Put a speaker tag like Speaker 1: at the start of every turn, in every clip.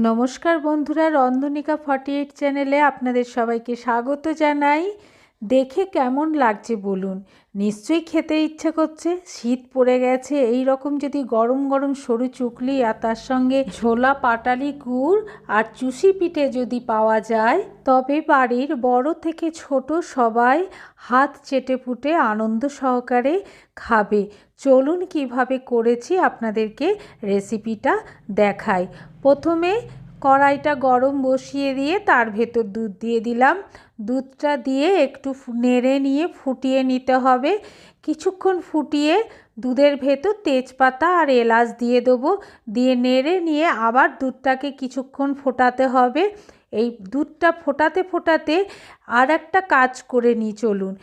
Speaker 1: নমস্কার বন্ধুরা রন্ধনিকা forty eight চ্যানেলে আপনাদের সবাইকে স্বাগত জানাই। দেখে কেমন লাগছে বলুন? নিশ্চয়ই খেতে ইচ্ছে করছে। শীত পড়ে গেছে এই রকম যদি গরম গরম সরু চুকলি আর তার সঙ্গে ঝোলা পাটালি গুড় আর চুষি পিঠে যদি পাওয়া যায়, তবে বাড়ির বড় থেকে ছোট সবাই হাত চেটে পুটে আনন্দ সহকারে খাবে। চলুন কীভাবে করেছি আপনাদেরকে রেসিপিটা দেখাই। প্রথমে কড়াইটা গরম বসিয়ে দিয়ে তার ভেতর দুধ দিয়ে দিলাম। দুধটা দিয়ে একটু নেড়ে নিয়ে ফুটিয়ে নিতে হবে। কিছুক্ষণ ফুটিয়ে দুধের ভেতর তেজপাতা আর এলাচ দিয়ে দেবো। দিয়ে নেড়ে নিয়ে আবার দুধটাকে কিছুক্ষণ ফোটাতে হবে। এই দুধটা ফোটাতে ফোটাতে আর একটা কাজ করে নিই চলুন।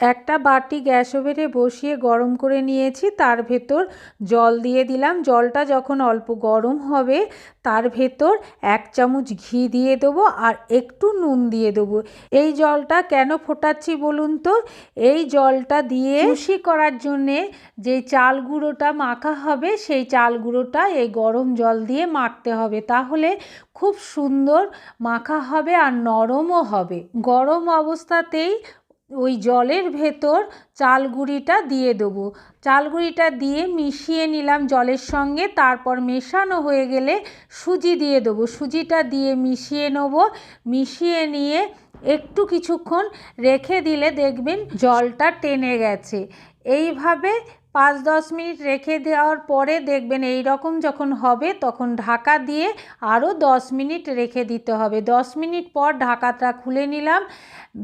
Speaker 1: একটা বাটি গ্যাস ওভেনে বসিয়ে গরম করে নিয়েছি, তার ভেতর জল দিয়ে দিলাম। জলটা যখন অল্প গরম হবে, তার ভেতর এক চামচ ঘি দিয়ে দেবো আর একটু নুন দিয়ে দেবো। এই জলটা কেন ফোটাচ্ছি বলুন তো? এই জলটা দিয়ে খুশি করার জন্যে যে চাল গুঁড়োটা মাখা হবে, সেই চাল গুঁড়োটা এই গরম জল দিয়ে মাখতে হবে। তাহলে খুব সুন্দর মাখা হবে আর নরমও হবে। গরম অবস্থাতেই ওই জলের ভেতর চালগুড়িটা দিয়ে দেবো। চালগুড়িটা দিয়ে মিশিয়ে নিলাম জলের সঙ্গে, তারপর মেশানো হয়ে গেলে সুজি দিয়ে দেবো। সুজিটা দিয়ে মিশিয়ে নেব। মিশিয়ে নিয়ে একটু কিছুক্ষণ রেখে দিলে দেখবেন জলটা টেনে গেছে। এইভাবে পাঁচ দশ মিনিট রেখে দেওয়ার পরে দেখবেন এই রকম যখন হবে, তখন ঢাকা দিয়ে আরও দশ মিনিট রেখে দিতে হবে। দশ মিনিট পর ঢাকাটা খুলে নিলাম।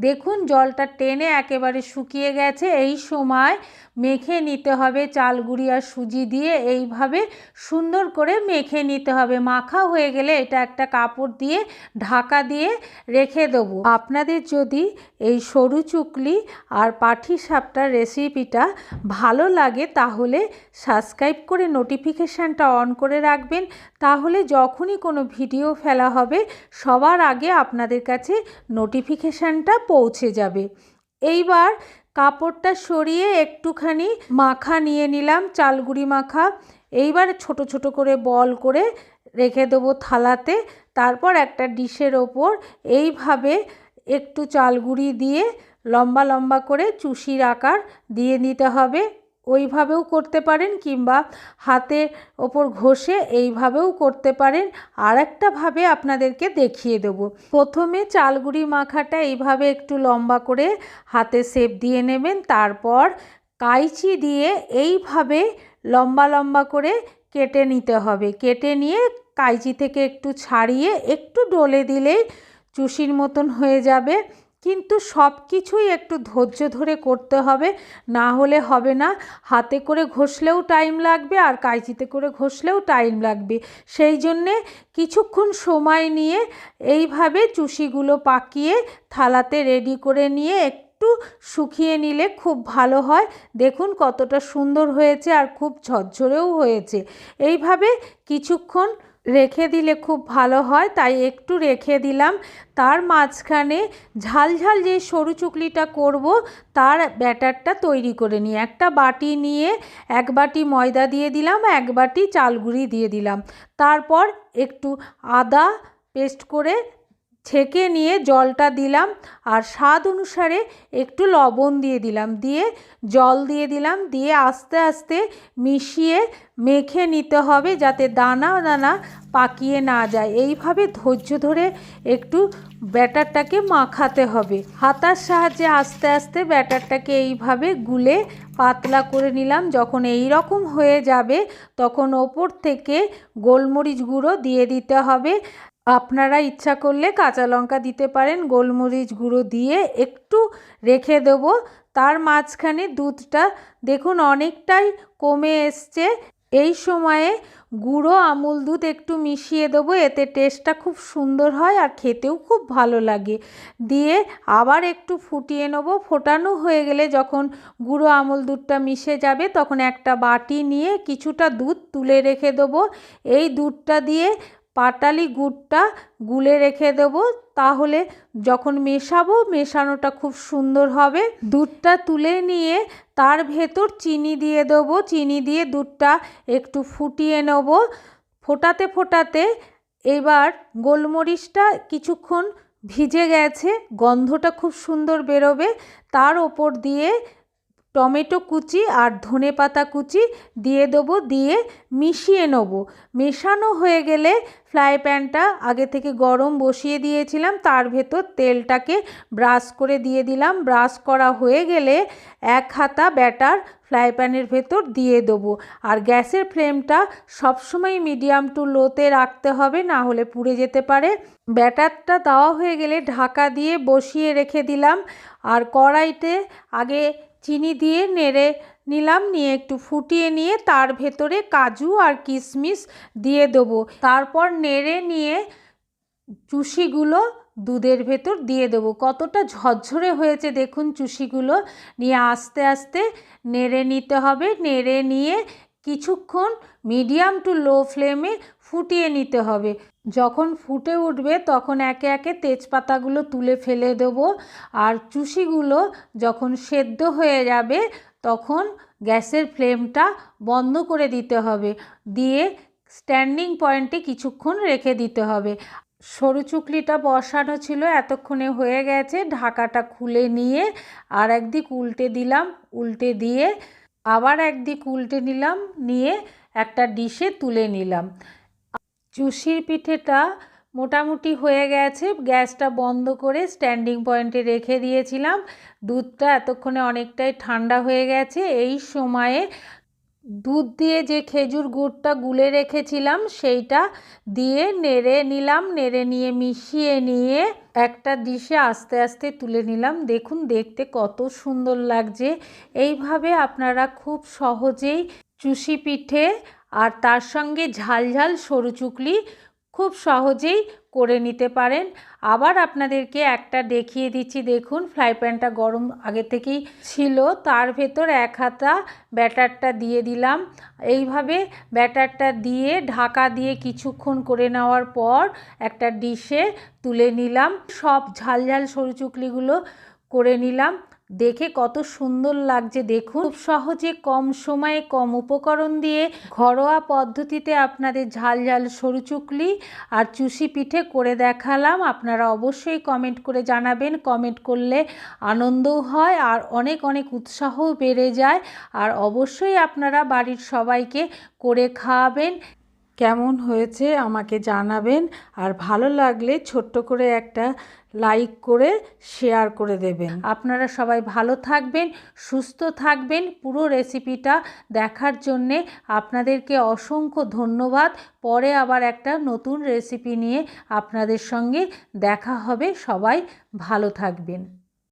Speaker 1: দেখুন জলটা টেনে একেবারে শুকিয়ে গেছে। এই সময় মেখে নিতে হবে চাল গুঁড়ি আর সুজি দিয়ে। এইভাবে সুন্দর করে মেখে নিতে হবে। মাখা হয়ে গেলে এটা একটা কাপড় দিয়ে ঢাকা দিয়ে রেখে দেবো। আপনাদের যদি এই সরু চুকলি আর পাঠি সাপটার রেসিপিটা ভালো লাগে তাহলে সাবস্ক্রাইব করে নোটিফিকেশানটা অন করে রাখবেন। তাহলে যখনই কোনো ভিডিও ফেলা হবে, সবার আগে আপনাদের কাছে নোটিফিকেশানটা পৌঁছে যাবে। এইবার কাপড়টা সরিয়ে একটুখানি মাখা নিয়ে নিলাম, চালগুড়ি মাখা। এইবার ছোট ছোট করে বল করে রেখে দেবো থালাতে। তারপর একটা ডিশের ওপর এইভাবে একটু চালগুড়ি দিয়ে লম্বা লম্বা করে চুষির আকার দিয়ে নিতে হবে। ওইভাবেও করতে পারেন কিংবা হাতে ওপর ঘষে এইভাবেও করতে পারেন। আর একটাভাবে আপনাদেরকে দেখিয়ে দেব। প্রথমে চালগুড়ি মাখাটা এইভাবে একটু লম্বা করে হাতে সেপ দিয়ে নেবেন। তারপর কাইচি দিয়ে এইভাবে লম্বা লম্বা করে কেটে নিতে হবে। কেটে নিয়ে কাইচি থেকে একটু ছাড়িয়ে একটু ডলে দিলেই চুষির মতন হয়ে যাবে। কিন্তু সব কিছুই একটু ধৈর্য ধরে করতে হবে। না হলে হবে না। হাতে করে ঘষলেও টাইম লাগবে আর কাঁচিতে করে ঘষলেও টাইম লাগবে। সেই জন্যে কিছুক্ষণ সময় নিয়ে এইভাবে চুষিগুলো পাকিয়ে থালাতে রেডি করে নিয়ে একটু শুকিয়ে নিলে খুব ভালো হয়। দেখুন কতটা সুন্দর হয়েছে আর খুব ঝরঝরেও হয়েছে। এইভাবে কিছুক্ষণ রেখে দিলে খুব ভালো হয়, তাই একটু রেখে দিলাম। তার মাঝখানে ঝালঝাল যে সরু চুকলিটা করব, তার ব্যাটারটা তৈরি করে নিই একটা বাটি নিয়ে এক বাটি ময়দা দিয়ে দিলাম, এক বাটি চালগুড়ি দিয়ে দিলাম। তারপর একটু আদা পেস্ট করে ছেঁকে নিয়ে জলটা দিলাম আর স্বাদ অনুসারে একটু লবণ দিয়ে দিলাম। দিয়ে জল দিয়ে দিলাম। দিয়ে আস্তে আস্তে মিশিয়ে মেখে নিতে হবে যাতে দানা দানা পাকিয়ে না যায়। এইভাবে ধৈর্য ধরে একটু ব্যাটারটাকে মাখাতে হবে। হাতার সাহায্যে আস্তে আস্তে ব্যাটারটাকে এইভাবে গুলে পাতলা করে নিলাম। যখন এই রকম হয়ে যাবে তখন ওপর থেকে গোলমরিচ গুঁড়ো দিয়ে দিতে হবে। আপনারা ইচ্ছা করলে কাঁচা লঙ্কা দিতে পারেন, গোলমরিচ গুঁড়ো দিয়ে একটু রেখে দেবো। তার মাঝখানে দুধটা দেখুন অনেকটাই কমে এসছে। এই সময়ে গুঁড়ো আমুল দুধ একটু মিশিয়ে দেবো, এতে টেস্টটা খুব সুন্দর হয় আর খেতেও খুব ভালো লাগে। দিয়ে আবার একটু ফুটিয়ে নেব। ফোটানো হয়ে গেলে যখন গুঁড়ো আমুল দুধটা মিশে যাবে, তখন একটা বাটি নিয়ে কিছুটা দুধ তুলে রেখে দেবো। এই দুধটা দিয়ে পাটালি গুড়টা গুলে রেখে দেবো, তাহলে যখন মেশাবো মেশানোটা খুব সুন্দর হবে। দুধটা তুলে নিয়ে তার ভেতর চিনি দিয়ে দেবো, চিনি দিয়ে দুধটা একটু ফুটিয়ে নেব। ফোটাতে ফোটাতে এবার গোলমরিচটা কিছুক্ষণ ভিজে গেছে, গন্ধটা খুব সুন্দর বেরোবে। তার ওপর দিয়ে টমেটো কুচি আর ধনে পাতা কুচি দিয়ে দেবো, দিয়ে মিশিয়ে নেব। মেশানো হয়ে গেলে ফ্রাই প্যানটা আগে থেকে গরম বসিয়ে দিয়েছিলাম, তার ভেতর তেলটাকে ব্রাশ করে দিয়ে দিলাম। ব্রাশ করা হয়ে গেলে এক হাতা ব্যাটার ফ্রাই প্যানের ভেতর দিয়ে দেবো। আর গ্যাসের ফ্লেমটা সবসময় মিডিয়াম টু লোতে রাখতে হবে, না হলে পুড়ে যেতে পারে। ব্যাটারটা দেওয়া হয়ে গেলে ঢাকা দিয়ে বসিয়ে রেখে দিলাম। আর কড়াইতে আগে চিনি দিয়ে নেড়ে নিলাম, নিয়ে একটু ফুটিয়ে নিয়ে তার ভেতরে কাজু আর কিশমিশ দিয়ে দেবো। তারপর নেড়ে নিয়ে চুষিগুলো দুধের ভেতর দিয়ে দেবো। কতটা ঝরঝরে হয়েছে দেখুন চুষিগুলো। নিয়ে আস্তে আস্তে নেড়ে নিতে হবে। নেড়ে নিয়ে কিছুক্ষণ মিডিয়াম টু লো ফ্লেমে ফুটিয়ে নিতে হবে। যখন ফুটে উঠবে তখন একে একে তেজপাতাগুলো তুলে ফেলে দেবো আর চুষিগুলো যখন সেদ্ধ হয়ে যাবে তখন গ্যাসের ফ্লেমটা বন্ধ করে দিতে হবে। দিয়ে স্ট্যান্ডিং পয়েন্টে কিছুক্ষণ রেখে দিতে হবে। সরু চুকলিটা বসানো ছিল, এতক্ষণে হয়ে গেছে। ঢাকাটা খুলে নিয়ে আর একদিক উল্টে দিলাম, উল্টে দিয়ে আবার একদিক উল্টে নিলাম, নিয়ে একটা ডিশে তুলে নিলাম। চুষির পিঠেটা মোটামুটি হয়ে গেছে, গ্যাসটা বন্ধ করে স্ট্যান্ডিং পয়েন্টে রেখে দিয়েছিলাম। দুধটা এতক্ষণে অনেকটাই ঠান্ডা হয়ে গেছে। এই সময়ে দুধ দিয়ে যে খেজুর গুড়টা গুলে রেখেছিলাম, সেইটা দিয়ে নেড়ে নিলাম, নেড়ে নিয়ে মিশিয়ে নিয়ে একটা ডিশে আস্তে আস্তে তুলে নিলাম। দেখুন, দেখতে কত সুন্দর লাগছে। এইভাবে আপনারা খুব সহজেই চুষি পিঠে আর তার সঙ্গে ঝাল ঝাল সরু চুকলি খুব সহজেই করে নিতে পারেন। আবার আপনাদেরকে একটা দেখিয়ে দিচ্ছি। দেখুন, ফ্রাই প্যানটা গরম আগে থেকেই ছিল। তার ভেতর এক হাতা ব্যাটারটা দিয়ে দিলাম। এইভাবে ব্যাটারটা দিয়ে ঢাকা দিয়ে কিছুক্ষণ করে নেওয়ার পর একটা ডিশে তুলে নিলাম। সব ঝাল ঝাল সরু চুকলিগুলো করে নিলাম। দেখে কত সুন্দর লাগছে দেখুন। খুব সহজে কম সময়ে কম উপকরণ দিয়ে ঘরোয়া পদ্ধতিতে আপনাদের ঝাল ঝাল সরু চুকলি আর চুষি পিঠে করে দেখালাম। আপনারা অবশ্যই কমেন্ট করে জানাবেন। কমেন্ট করলে আনন্দও হয় আর অনেক অনেক উৎসাহও বেড়ে যায়। আর অবশ্যই আপনারা বাড়ির সবাইকে করে খাওয়াবেন। কেমন হয়েছে আমাকে জানাবেন আর ভালো লাগলে ছোট্ট করে একটা লাইক করে শেয়ার করে দেবেন। আপনারা সবাই ভালো থাকবেন, সুস্থ থাকবেন। পুরো রেসিপিটা দেখার জন্যে আপনাদেরকে অসংখ্য ধন্যবাদ। পরে আবার একটা নতুন রেসিপি নিয়ে আপনাদের সঙ্গে দেখা হবে। সবাই ভালো থাকবেন।